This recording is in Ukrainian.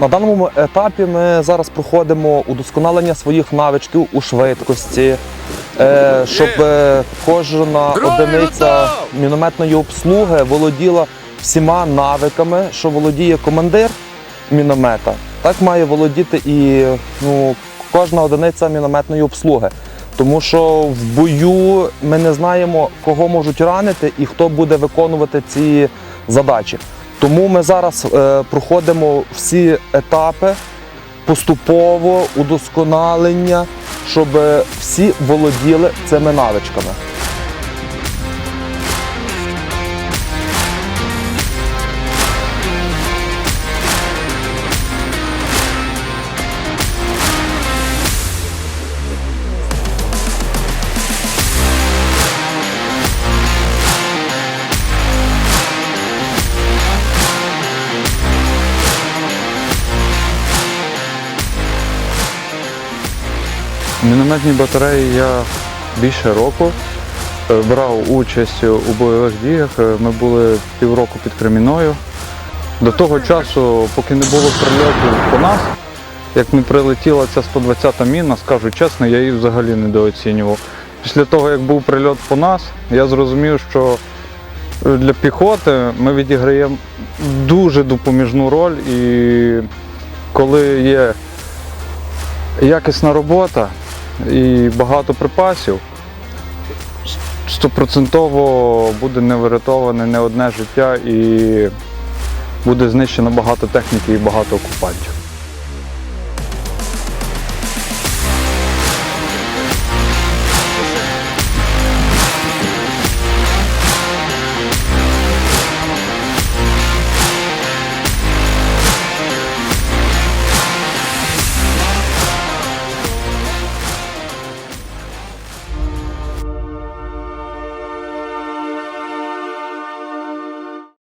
На даному етапі ми зараз проходимо удосконалення своїх навичків у швидкості, е, щоб е, кожна одиниця мінометної обслуги володіла всіма навиками, що володіє командир міномета. Так має володіти і ну, кожна одиниця мінометної обслуги. Тому що в бою ми не знаємо, кого можуть ранити і хто буде виконувати ці задачі. Тому ми зараз е, проходимо всі етапи поступово удосконалення, щоб е, всі володіли цими навичками. В мінометній батареї я більше року е, брав участь у бойових діях. Е, Ми були півроку під Креміною. До того часу, поки не було прильотів по нас, як не прилетіла ця 120-та міна, скажу чесно, я її взагалі недооцінював. Після того, як був прильот по нас, я зрозумів, що е, для піхоти ми відіграємо дуже допоміжну роль і коли є якісна робота і багато припасів, стопроцентово буде не врятоване не одне життя і буде знищено багато техніки і багато окупантів.